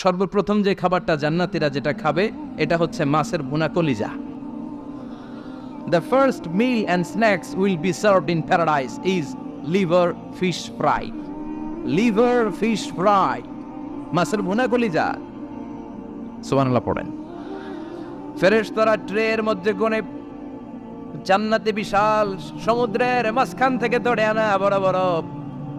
সর্বপ্রথম যে খাবারটা জান্নাতিরা যেটা খাবে, এটা হচ্ছে মাছের ভুনা কলিজা। The first meal and snacks will be served in Paradise is liver fish fry liver fish fry মাছের ভুনা কলিজা। সুবহানাল্লাহ পড়েন। ফেরেশতারা ট্রের মধ্যে কোণে জান্নাতে বিশাল সমুদ্রের মাঝখান থেকে ধরে আনা বড় বড়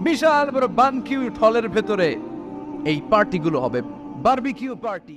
বিশাল বড় বানকিউ ঠলের ভেতরে এই পার্টিগুলো হবে। Barbecue party